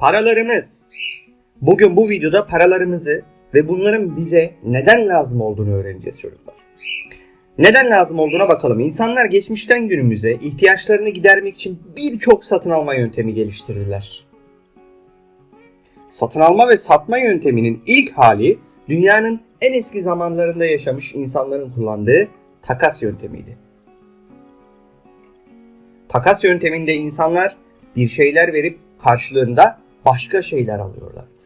Paralarımız. Bugün bu videoda paralarımızı ve bunların bize neden lazım olduğunu öğreneceğiz çocuklar. Neden lazım olduğuna bakalım. İnsanlar geçmişten günümüze ihtiyaçlarını gidermek için birçok satın alma yöntemi geliştirdiler. Satın alma ve satma yönteminin ilk hali dünyanın en eski zamanlarında yaşamış insanların kullandığı takas yöntemiydi. Takas yönteminde insanlar bir şeyler verip karşılığında başka şeyler alıyorlardı.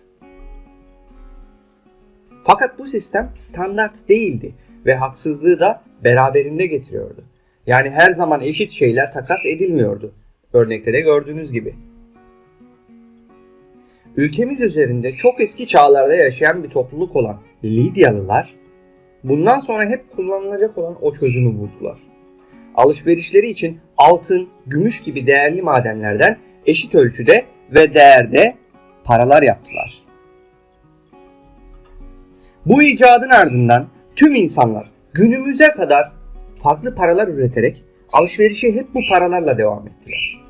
Fakat bu sistem standart değildi ve haksızlığı da beraberinde getiriyordu. Yani her zaman eşit şeyler takas edilmiyordu. Örnekte de gördüğünüz gibi. Ülkemiz üzerinde çok eski çağlarda yaşayan bir topluluk olan Lidyalılar bundan sonra hep kullanılacak olan o çözümü buldular. Alışverişleri için altın, gümüş gibi değerli madenlerden eşit ölçüde ve değerde paralar yaptılar. Bu icadın ardından tüm insanlar günümüze kadar farklı paralar üreterek alışverişe hep bu paralarla devam ettiler.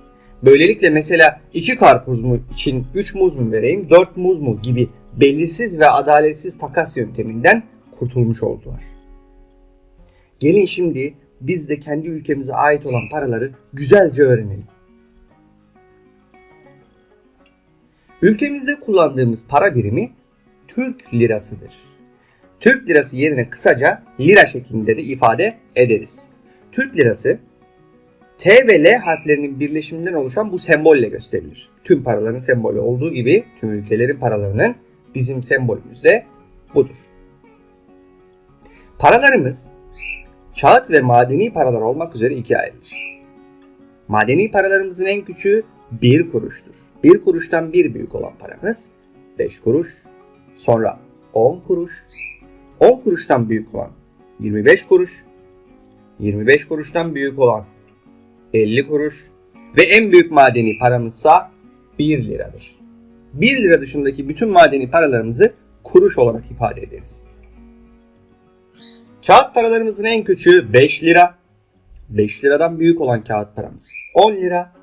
Böylelikle mesela iki karpuz mu için 3 muz mu vereyim, 4 muz mu gibi belirsiz ve adaletsiz takas yönteminden kurtulmuş oldular. Gelin şimdi biz de kendi ülkemize ait olan paraları güzelce öğrenelim. Ülkemizde kullandığımız para birimi Türk lirasıdır. Türk lirası yerine kısaca lira şeklinde de ifade ederiz. Türk lirası T ve L harflerinin birleşiminden oluşan bu sembolle gösterilir. Tüm paraların sembolü olduğu gibi tüm ülkelerin paralarının bizim sembolümüz de budur. Paralarımız kağıt ve madeni paralar olmak üzere ikiye ayrılır. Madeni paralarımızın en küçüğü 1 kuruştur. 1 kuruştan bir büyük olan paramız 5 kuruş, sonra 10 kuruş, 10 kuruştan büyük olan 25 kuruş, 25 kuruştan büyük olan 50 kuruş ve en büyük madeni paramızsa 1 liradır. 1 lira dışındaki bütün madeni paralarımızı kuruş olarak ifade ederiz. Kağıt paralarımızın en küçüğü 5 lira. 5 liradan büyük olan kağıt paramız 10 lira.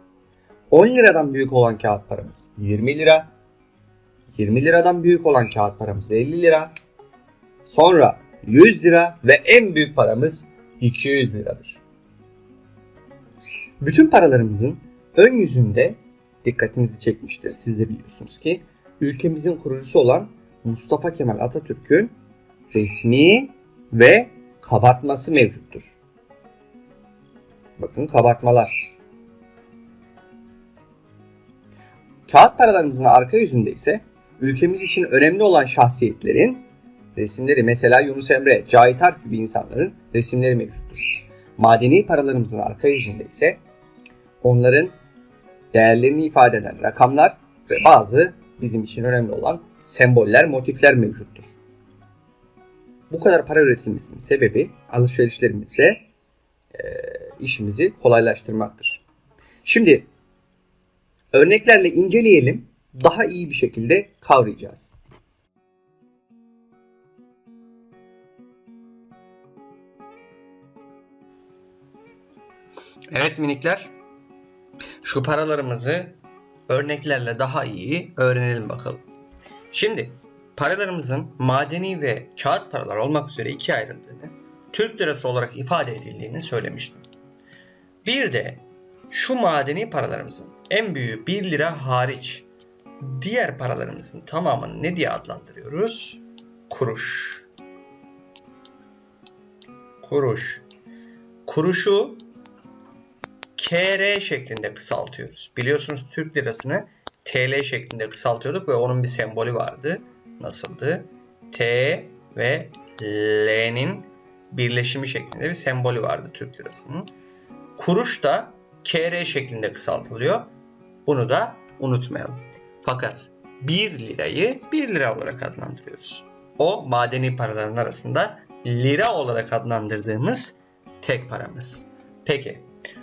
10 liradan büyük olan kağıt paramız 20 lira. 20 liradan büyük olan kağıt paramız 50 lira. Sonra 100 lira ve en büyük paramız 200 liradır. Bütün paralarımızın ön yüzünde dikkatinizi çekmiştir. Siz de biliyorsunuz ki ülkemizin kurucusu olan Mustafa Kemal Atatürk'ün resmi ve kabartması mevcuttur. Bakın kabartmalar. Kağıt paralarımızın arka yüzünde ise ülkemiz için önemli olan şahsiyetlerin resimleri mesela Yunus Emre, Cahit Ark gibi insanların resimleri mevcuttur. Madeni paralarımızın arka yüzünde ise onların değerlerini ifade eden rakamlar ve bazı bizim için önemli olan semboller, motifler mevcuttur. Bu kadar para üretilmesinin sebebi alışverişlerimizde e, işimizi kolaylaştırmaktır. Şimdi örneklerle inceleyelim, daha iyi bir şekilde kavrayacağız. Evet minikler, şu paralarımızı örneklerle daha iyi öğrenelim bakalım. Şimdi paralarımızın madeni ve kağıt paralar olmak üzere ikiye ayrıldığını, Türk lirası olarak ifade edildiğini söylemiştim. Bir de şu madeni paralarımızın en büyüğü 1 lira hariç diğer paralarımızın tamamını ne diye adlandırıyoruz? Kuruş. Kuruş. Kuruşu KR şeklinde kısaltıyoruz. Biliyorsunuz Türk lirasını TL şeklinde kısaltıyorduk ve onun bir sembolü vardı. Nasıldı? T ve L'nin birleşimi şeklinde bir sembolü vardı Türk lirasının. Kuruş da KR şeklinde kısaltılıyor. Bunu da unutmayalım. Fakat 1 lirayı 1 lira olarak adlandırıyoruz. O madeni paraların arasında lira olarak adlandırdığımız tek paramız. Peki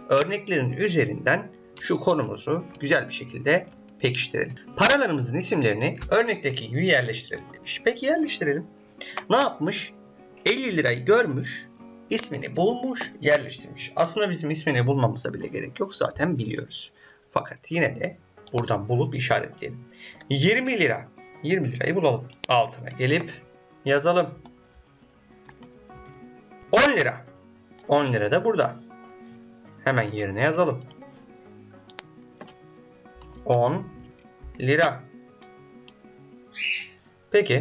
örneklerin üzerinden şu konumuzu güzel bir şekilde pekiştirelim. Paralarımızın isimlerini örnekteki gibi yerleştirelim demiş. Peki yerleştirelim. Ne yapmış? 50 lirayı görmüş, ismini bulmuş, yerleştirmiş. Aslında bizim ismini bulmamıza bile gerek yok zaten biliyoruz. Fakat yine de buradan bulup işaretleyelim. 20 lira. 20 lirayı bulalım. Altına gelip yazalım. 10 lira. 10 lira da burada. Hemen yerine yazalım. 10 lira. Peki.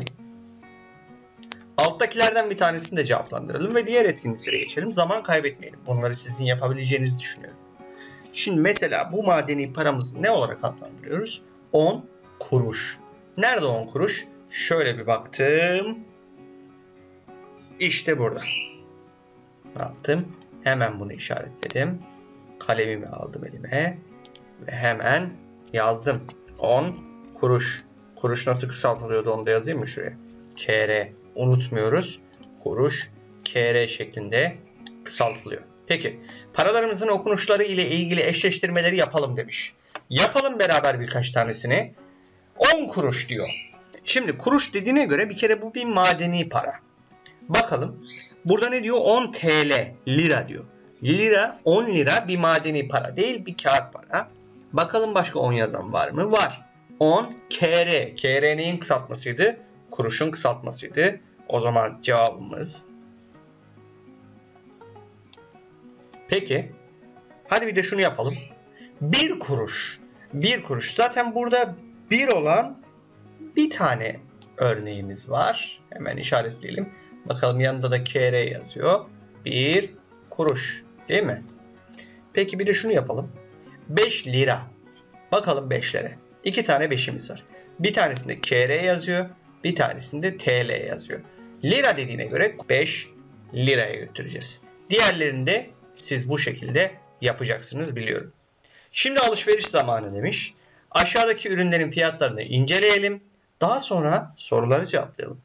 Alttakilerden bir tanesini de cevaplandıralım ve diğer etkinliklere geçelim. Zaman kaybetmeyelim. Bunları sizin yapabileceğinizi düşünüyorum. Şimdi mesela bu madeni paramızı ne olarak adlandırıyoruz? 10 kuruş. Nerede 10 kuruş? Şöyle bir baktım. İşte burada. Ne yaptım? Hemen bunu işaretledim. Kalemimi aldım elime ve hemen yazdım. 10 kuruş. Kuruş nasıl kısaltılıyordu onu da yazayım mı şuraya? KR. Unutmuyoruz. Kuruş KR şeklinde kısaltılıyor. Peki paralarımızın okunuşları ile ilgili eşleştirmeleri yapalım demiş. Yapalım beraber birkaç tanesini. 10 kuruş diyor. Şimdi kuruş dediğine göre bir kere bu bir madeni para. Bakalım. Burada ne diyor? 10 TL. Lira diyor. Lira 10 lira bir madeni para değil bir kağıt para. Bakalım başka 10 yazan var mı? Var. 10 KR. KR neyin kısaltmasıydı? Kuruşun kısaltmasıydı. O zaman cevabımız. Peki. Hadi bir de şunu yapalım. 1 kuruş. 1 kuruş. Zaten burada 1 olan bir tane örneğimiz var. Hemen işaretleyelim. Bakalım yanında da KR yazıyor. 1 kuruş. Değil mi? Peki bir de şunu yapalım. 5 lira. Bakalım 5'lere. İki tane 5'imiz var. Bir tanesinde KR yazıyor. Bir tanesinde TL yazıyor. Lira dediğine göre 5 liraya götüreceğiz. Diğerlerini de siz bu şekilde yapacaksınız biliyorum. Şimdi alışveriş zamanı demiş. Aşağıdaki ürünlerin fiyatlarını inceleyelim. Daha sonra soruları cevaplayalım.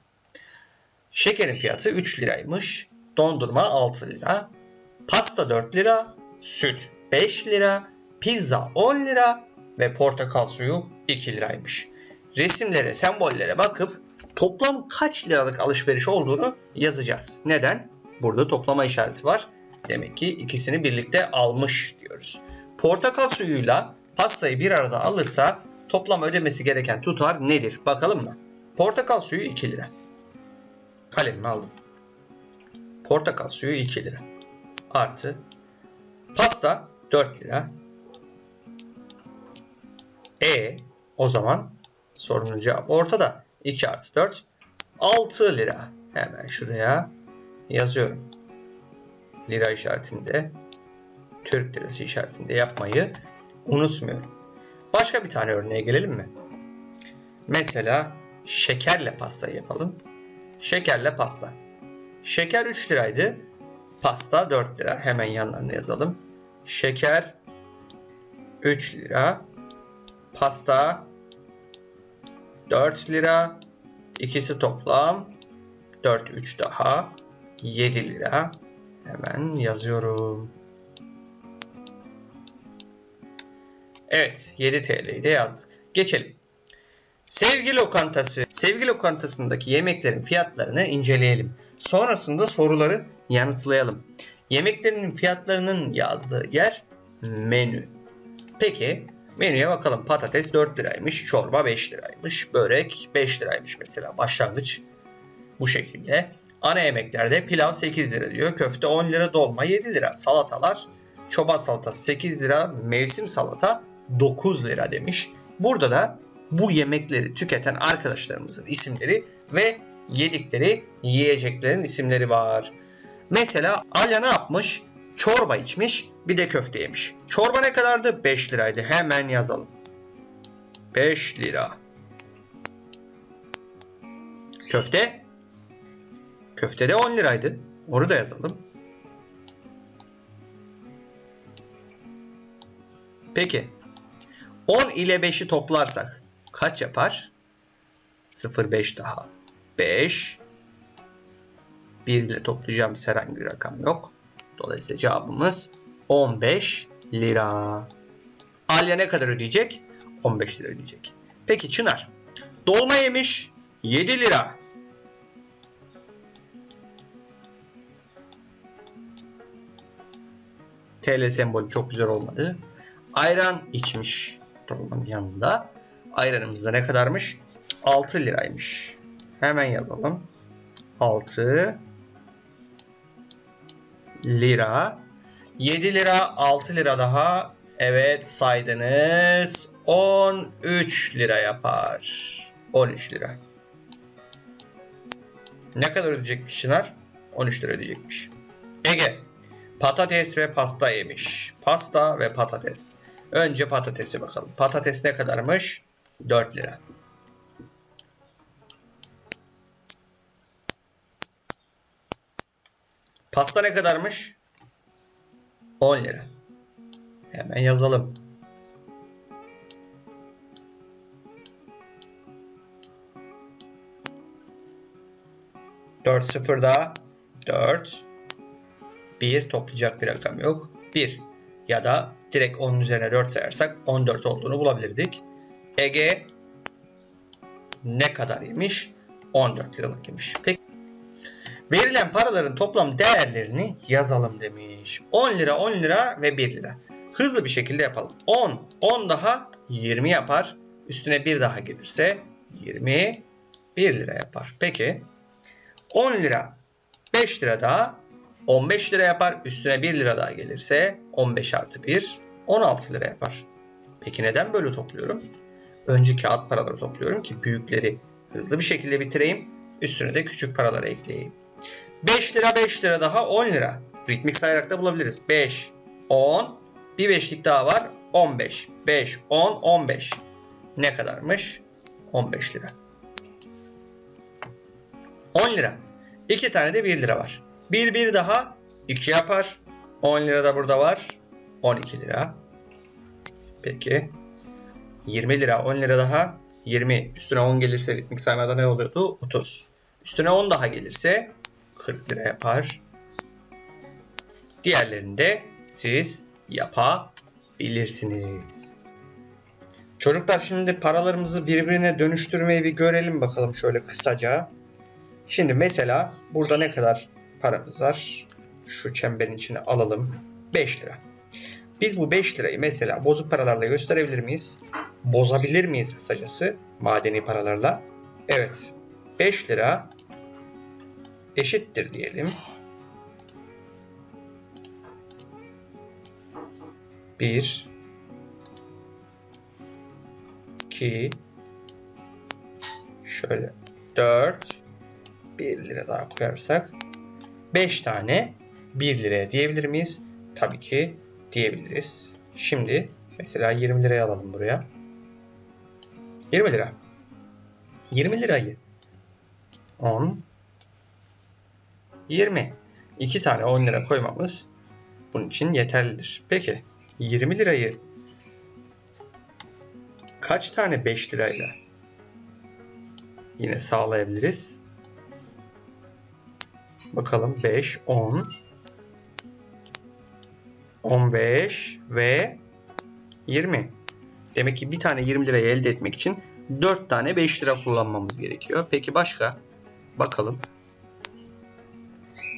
Şekerin fiyatı 3 liraymış. Dondurma 6 lira. Pasta 4 lira. Süt 5 lira. Pizza 10 lira. Ve portakal suyu 2 liraymış. Resimlere, sembollere bakıp toplam kaç liralık alışveriş olduğunu yazacağız. Neden? Burada toplama işareti var. Demek ki ikisini birlikte almış diyoruz. Portakal suyuyla pastayı bir arada alırsa toplam ödemesi gereken tutar nedir? Bakalım mı? Portakal suyu 2 lira. Kalemimi aldım. Portakal suyu 2 lira. Artı pasta 4 lira. E o zaman sorunun cevabı ortada. 2 artı 4 6 lira. Hemen şuraya yazıyorum. Lira işaretinde Türk lirası işaretinde yapmayı unutmuyorum. Başka bir tane örneğe gelelim mi? Mesela şekerle pasta yapalım. Şekerle pasta. Şeker 3 liraydı. Pasta 4 lira. Hemen yanlarına yazalım. Şeker 3 lira. Pasta 4 lira. İkisi toplam 4 3 daha 7 lira. Hemen yazıyorum. Evet 7 TL'yi de yazdık. Geçelim. Sevgi lokantası. Sevgi lokantasındaki yemeklerin fiyatlarını inceleyelim. Sonrasında soruları yanıtlayalım. Yemeklerinin fiyatlarının yazdığı yer menü. Peki menüye bakalım. Patates 4 liraymış, çorba 5 liraymış, börek 5 liraymış mesela başlangıç bu şekilde. Ana yemeklerde pilav 8 lira diyor. Köfte 10 lira, dolma 7 lira. Salatalar çoban salatası 8 lira, mevsim salata 9 lira demiş. Burada da bu yemekleri tüketen arkadaşlarımızın isimleri ve yedikleri yiyeceklerin isimleri var. Mesela Alya ne yapmış? Çorba içmiş, bir de köfte yemiş. Çorba ne kadardı? 5 liraydı. Hemen yazalım. 5 lira. Köfte? Köfte de 10 liraydı. Onu da yazalım. Peki. 10 ile 5'i toplarsak kaç yapar? 0 5 daha. 5 1 ile toplayacağımız herhangi bir rakam yok. Dolayısıyla cevabımız 15 lira. Alya ne kadar ödeyecek? 15 lira ödeyecek. Peki Çınar. Dolma yemiş 7 lira. TL sembolü çok güzel olmadı. Ayran içmiş. ortalamanın yanında. Ayranımız da ne kadarmış? 6 liraymış. Hemen yazalım. 6 lira. 7 lira, 6 lira daha. Evet saydınız. 13 lira yapar. 13 lira. Ne kadar ödeyecekmiş Çınar? 13 lira ödeyecekmiş. Ege. Patates ve pasta yemiş. Pasta ve patates. Önce patatese bakalım. Patates ne kadarmış? 4 lira. Pasta ne kadarmış? 10 lira. Hemen yazalım. Dört sıfır daha. Dört. Bir toplayacak bir rakam yok. Bir. Ya da direkt onun üzerine 4 sayarsak 14 olduğunu bulabilirdik. Ege ne kadar yemiş? 14 liralık yemiş. Peki Verilen paraların toplam değerlerini yazalım demiş. 10 lira, 10 lira ve 1 lira. Hızlı bir şekilde yapalım. 10, 10 daha 20 yapar. Üstüne 1 daha gelirse 20, 1 lira yapar. Peki 10 lira, 5 lira daha 15 lira yapar. Üstüne 1 lira daha gelirse 15 artı 1, 16 lira yapar. Peki neden böyle topluyorum? Önce kağıt paraları topluyorum ki büyükleri hızlı bir şekilde bitireyim. Üstüne de küçük paraları ekleyeyim. 5 lira 5 lira daha 10 lira. Ritmik sayarak da bulabiliriz. 5, 10, bir beşlik daha var 15. 5, 10, 15. Ne kadarmış? 15 lira. 10 lira. 2 tane de 1 lira var. 1 1 daha 2 yapar. 10 lira da burada var. 12 lira. Peki. 20 lira 10 lira daha 20. Üstüne 10 gelirse ritmik saymada ne oluyordu? 30. Üstüne 10 daha gelirse 40 lira yapar. Diğerlerini de siz yapabilirsiniz. Çocuklar şimdi paralarımızı birbirine dönüştürmeyi bir görelim bakalım şöyle kısaca. Şimdi mesela burada ne kadar paramız var? Şu çemberin içine alalım. 5 lira. Biz bu 5 lirayı mesela bozuk paralarla gösterebilir miyiz? Bozabilir miyiz kısacası madeni paralarla? Evet. 5 lira eşittir diyelim. 1 2 şöyle 4 1 lira daha koyarsak 5 tane 1 liraya diyebilir miyiz? Tabii ki diyebiliriz. Şimdi mesela 20 liraya alalım buraya. 20 lira. 20 lirayı 10 20. 2 tane 10 lira koymamız bunun için yeterlidir. Peki 20 lirayı kaç tane 5 lirayla yine sağlayabiliriz? Bakalım 5, 10, 15 ve 20. Demek ki bir tane 20 lirayı elde etmek için 4 tane 5 lira kullanmamız gerekiyor. Peki başka? Bakalım.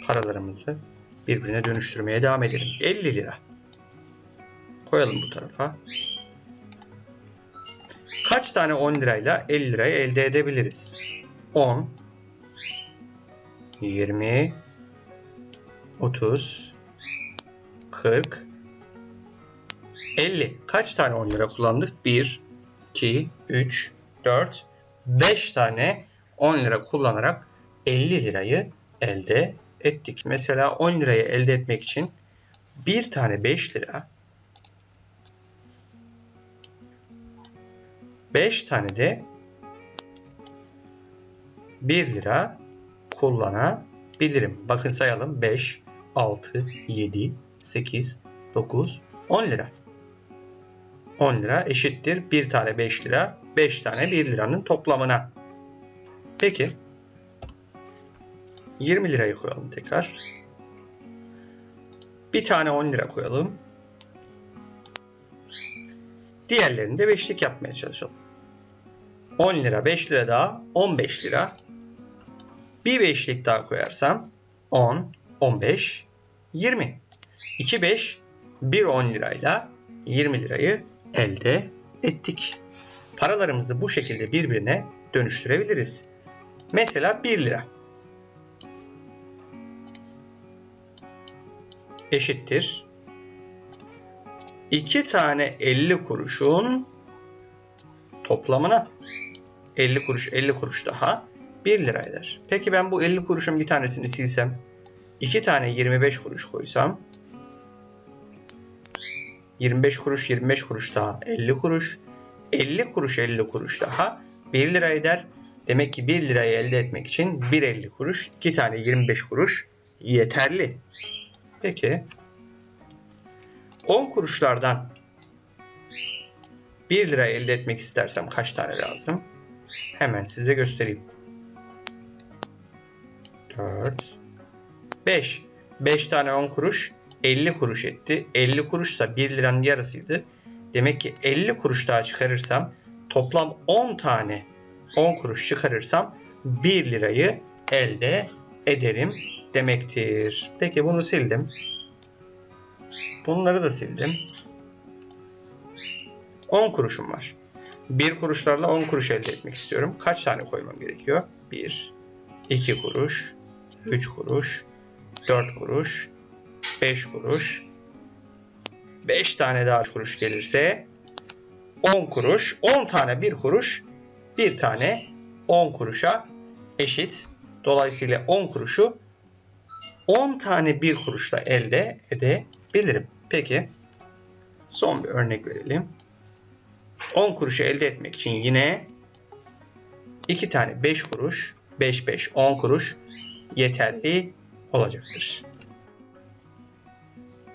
Paralarımızı birbirine dönüştürmeye devam edelim. 50 lira. Koyalım bu tarafa. Kaç tane 10 lirayla 50 lirayı elde edebiliriz? 10 20 30 40 50. Kaç tane 10 lira kullandık? 1 2 3 4 5 tane 10 lira kullanarak 50 lirayı elde ettik. Mesela 10 lirayı elde etmek için bir tane 5 lira 5 tane de 1 lira kullanabilirim. Bakın sayalım. 5, 6, 7, 8, 9, 10 lira. 10 lira eşittir. 1 tane 5 lira, 5 tane 1 liranın toplamına. Peki. 20 lirayı koyalım tekrar. Bir tane 10 lira koyalım. Diğerlerini de beşlik yapmaya çalışalım. 10 lira, 5 lira daha 15 lira. Bir beşlik daha koyarsam 10, 15, 20. 2 5, 1 10 lirayla 20 lirayı elde ettik. Paralarımızı bu şekilde birbirine dönüştürebiliriz. Mesela 1 lira eşittir. 2 tane 50 kuruşun toplamına 50 kuruş 50 kuruş daha 1 lira eder. Peki ben bu 50 kuruşun bir tanesini silsem 2 tane 25 kuruş koysam 25 kuruş 25 kuruş daha 50 kuruş 50 kuruş 50 kuruş daha 1 lira eder. Demek ki 1 lirayı elde etmek için 1.50 kuruş 2 tane 25 kuruş yeterli. Peki 10 kuruşlardan 1 lira elde etmek istersem kaç tane lazım? Hemen size göstereyim. 4 5 5 tane 10 kuruş 50 kuruş etti. 50 kuruş da 1 liranın yarısıydı. Demek ki 50 kuruş daha çıkarırsam toplam 10 tane 10 kuruş çıkarırsam 1 lirayı elde ederim demektir. Peki bunu sildim. Bunları da sildim. 10 kuruşum var. 1 kuruşlarla 10 kuruş elde etmek istiyorum. Kaç tane koymam gerekiyor? 1, 2 kuruş, 3 kuruş, 4 kuruş, 5 kuruş. 5 tane daha kuruş gelirse 10 kuruş. 10 tane 1 kuruş. 1 tane 10 kuruşa eşit. Dolayısıyla 10 kuruşu 10 tane 1 kuruşla elde edebilirim. Peki son bir örnek verelim. 10 kuruşu elde etmek için yine 2 tane 5 kuruş, 5 5 10 kuruş yeterli olacaktır.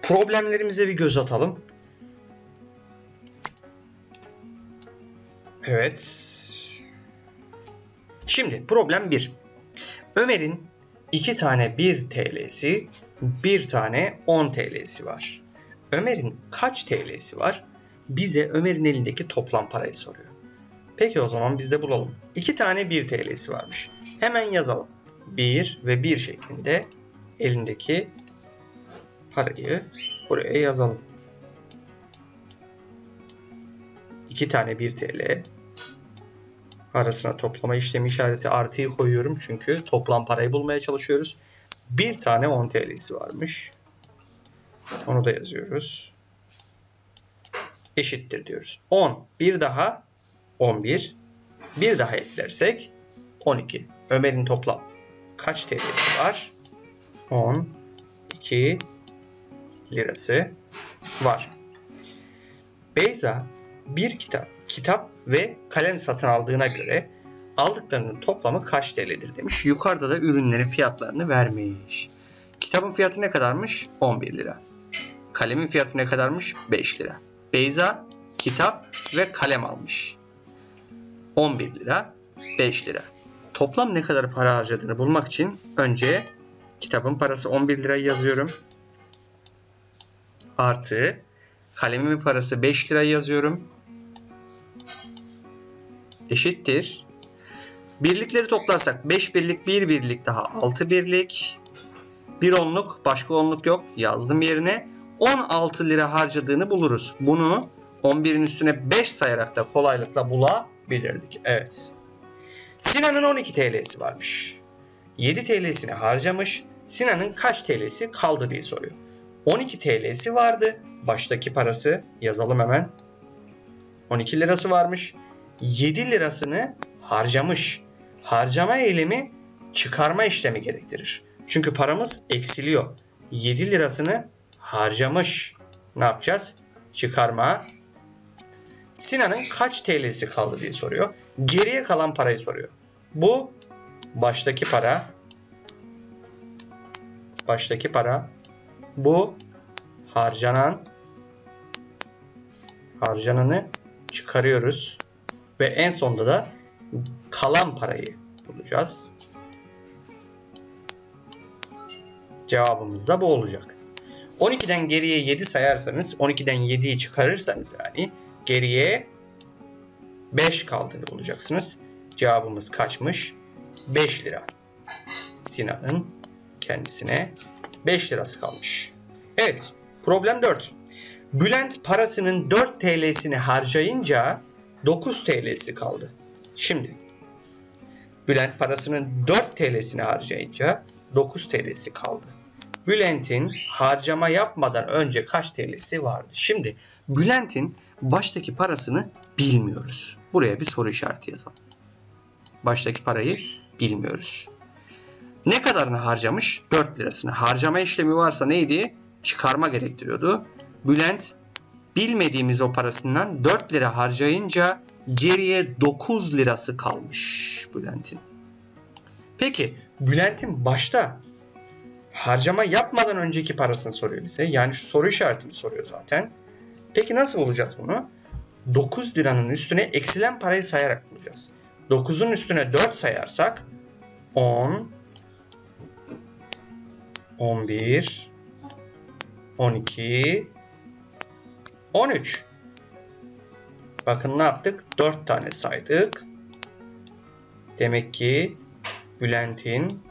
Problemlerimize bir göz atalım. Evet. Şimdi problem 1. Ömer'in 2 tane 1 TL'si, 1 tane 10 TL'si var. Ömer'in kaç TL'si var? Bize Ömer'in elindeki toplam parayı soruyor. Peki o zaman biz de bulalım. 2 tane 1 TL'si varmış. Hemen yazalım. 1 ve 1 şeklinde elindeki parayı buraya yazalım. 2 tane 1 TL arasına toplama işlemi işareti artıyı koyuyorum çünkü toplam parayı bulmaya çalışıyoruz. Bir tane 10 TL'si varmış. Onu da yazıyoruz. Eşittir diyoruz. 10. Bir daha 11. Bir daha eklersek 12. Ömer'in toplam kaç TL'si var? 12 lirası var. Beyza bir kitap, kitap ve kalem satın aldığına göre aldıklarının toplamı kaç TL'dir demiş. Yukarıda da ürünlerin fiyatlarını vermiş. Kitabın fiyatı ne kadarmış? 11 lira. Kalemin fiyatı ne kadarmış? 5 lira. Beyza kitap ve kalem almış. 11 lira, 5 lira. Toplam ne kadar para harcadığını bulmak için önce kitabın parası 11 lirayı yazıyorum. Artı kalemimin parası 5 lira yazıyorum. Eşittir. Birlikleri toplarsak 5 birlik 1 birlik daha 6 birlik. Bir onluk başka onluk yok yazdım yerine. 16 lira harcadığını buluruz. Bunu 11'in üstüne 5 sayarak da kolaylıkla bulabilirdik. Evet. Sinan'ın 12 TL'si varmış. 7 TL'sini harcamış. Sinan'ın kaç TL'si kaldı diye soruyor. 12 TL'si vardı. Baştaki parası yazalım hemen. 12 lirası varmış. 7 lirasını harcamış. Harcama eylemi çıkarma işlemi gerektirir. Çünkü paramız eksiliyor. 7 lirasını harcamış. Ne yapacağız? Çıkarma. Sinan'ın kaç TL'si kaldı diye soruyor. Geriye kalan parayı soruyor. Bu baştaki para. Baştaki para. Bu harcanan harcananı çıkarıyoruz. Ve en sonunda da kalan parayı bulacağız. Cevabımız da bu olacak. 12'den geriye 7 sayarsanız 12'den 7'yi çıkarırsanız yani geriye 5 kaldığını bulacaksınız. Cevabımız kaçmış? 5 lira. Sinan'ın kendisine 5 lirası kalmış. Evet, problem 4. Bülent parasının 4 TL'sini harcayınca 9 TL'si kaldı. Şimdi Bülent parasının 4 TL'sini harcayınca 9 TL'si kaldı. Bülent'in harcama yapmadan önce kaç TL'si vardı? Şimdi Bülent'in baştaki parasını bilmiyoruz. Buraya bir soru işareti yazalım. Baştaki parayı bilmiyoruz. Ne kadarını harcamış? 4 lirasını. Harcama işlemi varsa neydi? Çıkarma gerektiriyordu. Bülent bilmediğimiz o parasından 4 lira harcayınca geriye 9 lirası kalmış Bülent'in. Peki Bülent'in başta harcama yapmadan önceki parasını soruyor bize. Yani şu soru işaretini soruyor zaten. Peki nasıl bulacağız bunu? 9 liranın üstüne eksilen parayı sayarak bulacağız. 9'un üstüne 4 sayarsak 10 11 12 13 Bakın ne yaptık? 4 tane saydık. Demek ki Bülent'in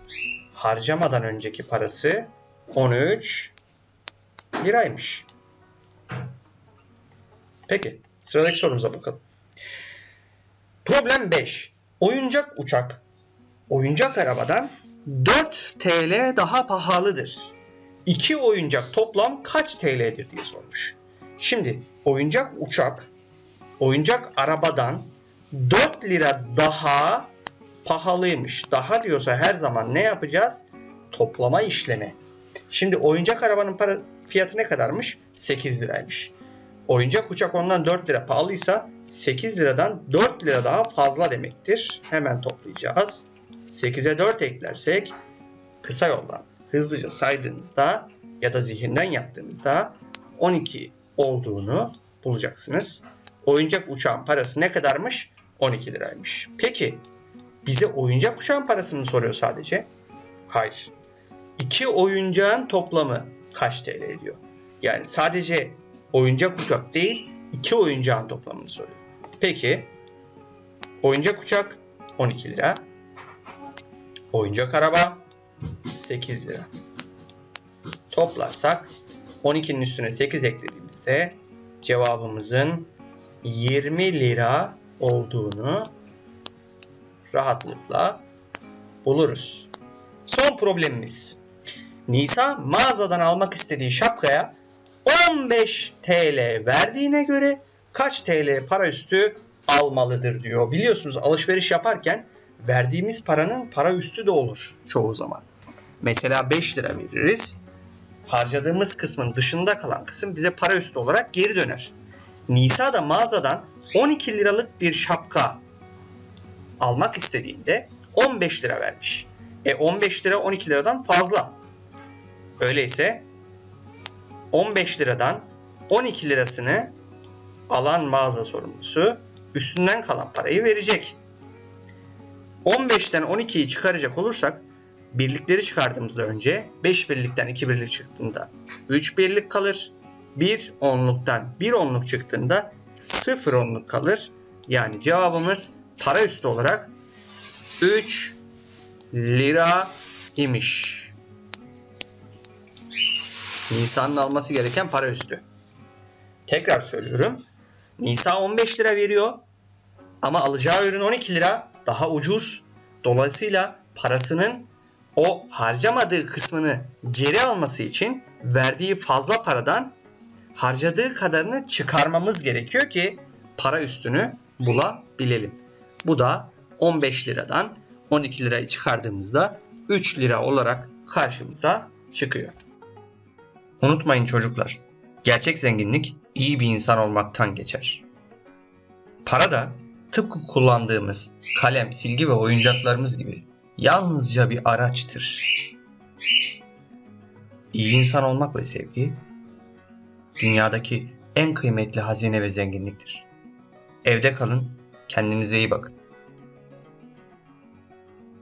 harcamadan önceki parası 13 liraymış. Peki sıradaki sorumuza bakalım. Problem 5. Oyuncak uçak oyuncak arabadan 4 TL daha pahalıdır. İki oyuncak toplam kaç TL'dir diye sormuş. Şimdi oyuncak uçak oyuncak arabadan 4 lira daha pahalıymış. Daha diyorsa her zaman ne yapacağız? Toplama işlemi. Şimdi oyuncak arabanın para fiyatı ne kadarmış? 8 liraymış. Oyuncak uçak ondan 4 lira pahalıysa 8 liradan 4 lira daha fazla demektir. Hemen toplayacağız. 8'e 4 eklersek kısa yoldan hızlıca saydığınızda ya da zihinden yaptığınızda 12 olduğunu bulacaksınız. Oyuncak uçağın parası ne kadarmış? 12 liraymış. Peki bize oyuncak uçağın parasını soruyor sadece? Hayır. İki oyuncağın toplamı kaç TL ediyor? Yani sadece oyuncak uçak değil, iki oyuncağın toplamını soruyor. Peki oyuncak uçak 12 lira. Oyuncak araba 8 lira. Toplarsak 12'nin üstüne 8 eklediğimizde cevabımızın 20 lira olduğunu rahatlıkla buluruz. Son problemimiz. Nisa mağazadan almak istediği şapkaya 15 TL verdiğine göre kaç TL para üstü almalıdır diyor. Biliyorsunuz alışveriş yaparken verdiğimiz paranın para üstü de olur çoğu zaman. Mesela 5 lira veririz. Harcadığımız kısmın dışında kalan kısım bize para üstü olarak geri döner. Nisa da mağazadan 12 liralık bir şapka almak istediğinde 15 lira vermiş. E 15 lira 12 liradan fazla. Öyleyse 15 liradan 12 lirasını alan mağaza sorumlusu üstünden kalan parayı verecek. 15'ten 12'yi çıkaracak olursak birlikleri çıkardığımızda önce 5 birlikten 2 birlik çıktığında 3 birlik kalır. 1 onluktan 1 onluk çıktığında 0 onluk kalır. Yani cevabımız para üstü olarak 3 lira imiş. Nisa'nın alması gereken para üstü. Tekrar söylüyorum. Nisa 15 lira veriyor ama alacağı ürün 12 lira daha ucuz. Dolayısıyla parasının o harcamadığı kısmını geri alması için verdiği fazla paradan harcadığı kadarını çıkarmamız gerekiyor ki para üstünü bulabilelim. Bu da 15 liradan 12 lirayı çıkardığımızda 3 lira olarak karşımıza çıkıyor. Unutmayın çocuklar, gerçek zenginlik iyi bir insan olmaktan geçer. Para da tıpkı kullandığımız kalem, silgi ve oyuncaklarımız gibi yalnızca bir araçtır. İyi insan olmak ve sevgi dünyadaki en kıymetli hazine ve zenginliktir. Evde kalın, kendinize iyi bakın.